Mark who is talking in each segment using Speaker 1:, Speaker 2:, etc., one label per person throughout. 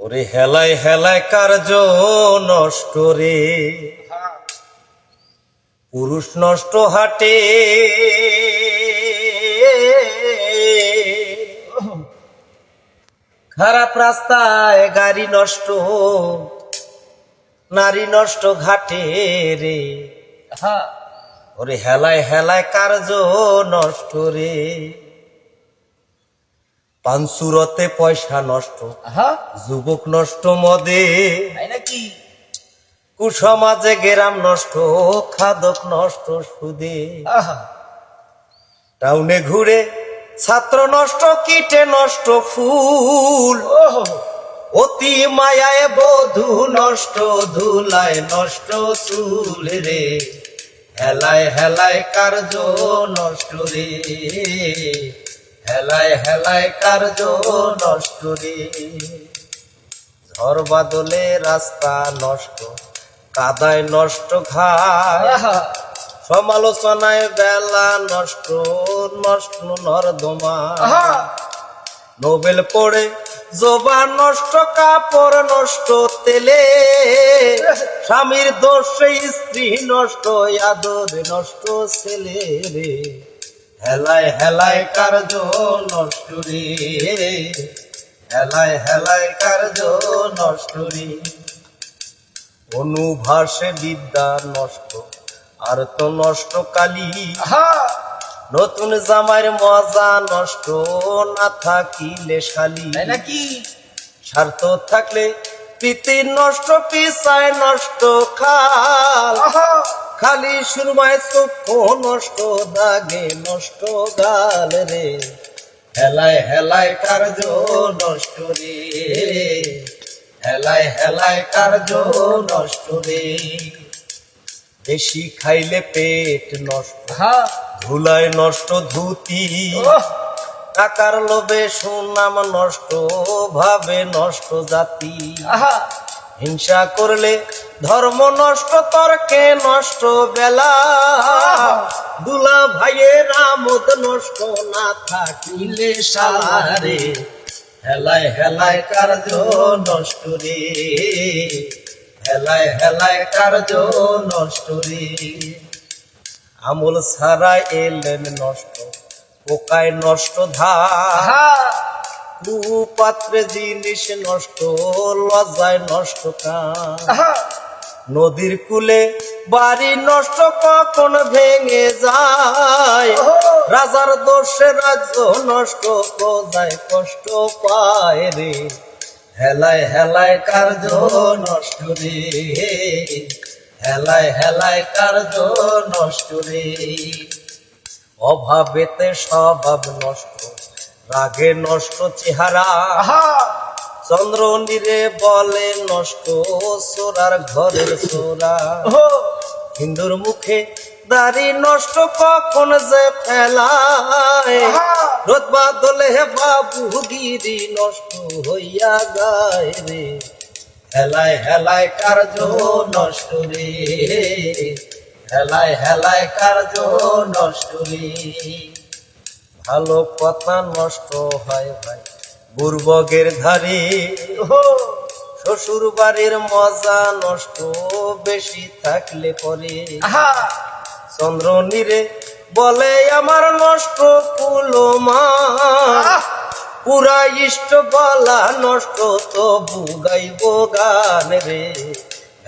Speaker 1: ওরে হেলায় হেলায় কার্য নষ্ট রে? পুরুষ নষ্ট হাটে। খারাপ রাস্তায় গাড়ি নষ্ট নারী নষ্ট ঘাটে রে। ওরে হেলায় হেলায় কার্য নষ্ট রে? পানসুরতে পয়সা নষ্ট যুবক নষ্ট মদে।
Speaker 2: নাকি?
Speaker 1: কুসমাজে গেরাম নষ্ট খাদক নষ্ট সুদে। টাউনে ঘুরে ছাত্র নষ্ট কীটে নষ্ট ফুল। অতি মায়ায় বধু নষ্ট ধুলায় নষ্ট চুল রে। হেলায় হেলায় কার্য নষ্ট রে। হেলায় হেলায় কার্য নষ্ট রে। ঝড় বাদলে রাস্তা নষ্ট কাদায় নষ্ট ঘায় সমালোচনায় বেলা নষ্ট নষ্ট নর্দমা। নোবেল পড়ে জোবা নষ্ট কাপড় নষ্ট তেলে। স্বামীর দোষে স্ত্রী নষ্ট আদর নষ্ট ছেলে রে। হেলায় হেলায় কার্য নষ্ট রে হেলায় হেলায় কার্য নষ্ট রে অনুভাসে বিদ্যা নষ্ট আর তো নষ্ট কালী। নতুন জামাইয়ের মজা নষ্ট না থাকিলে শালি।
Speaker 2: নাকি?
Speaker 1: স্বার্থ থাকলে প্রীতি নষ্ট পিসায় নষ্ট খাল। খালি সুরমায় চক্ষু নষ্ট দাগে নষ্ট গাল রে। হেলায় হেলায় কার্য নষ্ট রে। হেলায় হেলায় কার্য নষ্ট রে। বেশি খাইলে পেট নষ্ট ধুলায় নষ্ট ধুতি। টাকার লোভে সুনাম নষ্ট ভাবে নষ্ট জাতি। হিংসা করলে ধর্ম নষ্ট তর্কে নষ্ট বেলা? দুলা ভাইয়ের আমোদ নষ্ট না থাকিলে সারে হেলায় হেলায় কার্য নষ্ট রে। হেলায় হেলায় কার্য নষ্ট রে। আমল ছাড়া এলেন নষ্ট পোকায় নষ্ট ধার। কুপাত্রে জিনিস নষ্ট লজ্জায় নষ্ট কান নদীর কূলে বাড়ি নষ্ট কখন ভেঙে যায়? রাজার দোষে রাজ্য নষ্ট প্রজায় কষ্ট পায় রে। হেলায় হেলায় কার্য নষ্ট রে। হেলায় হেলায় কার্য নষ্ট রে। অভাবেতে স্বভাব নষ্ট রাগে নষ্ট চেহারা। চন্দ্র নিরে বলে নষ্ট সোরার ঘরের সোরা। হিন্দুর মুখে দাড়ি নষ্ট কখন যে ফেলায়। রোদ বাদলে বাবু গিরি নষ্ট হইয়া গায় রে। হেলায় হেলায় কার্য নষ্ট রে। হেলায় হেলায় কার্য নষ্ট রে। ভালো কথা নষ্ট হয় ভাই। বুর্বগের ধারে শ্বশুর বাড়ির মজা নষ্ট বেশি থাকলে পরে। চন্দ্র নিরে বলে আমার নষ্ট কুলমা পুরা ইষ্ট বলা নষ্ট তো বুগাইব গান রে।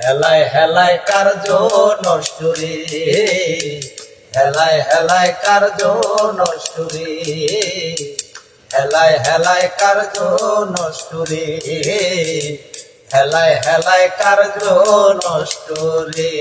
Speaker 1: হেলায় হেলায় কার্য নষ্ট রে। হেলায় হেলায় কার্য নষ্ট রে। হেলায় হেলায় কার্য নষ্টরে হেলায় হেলায় কার্য নষ্ট রে?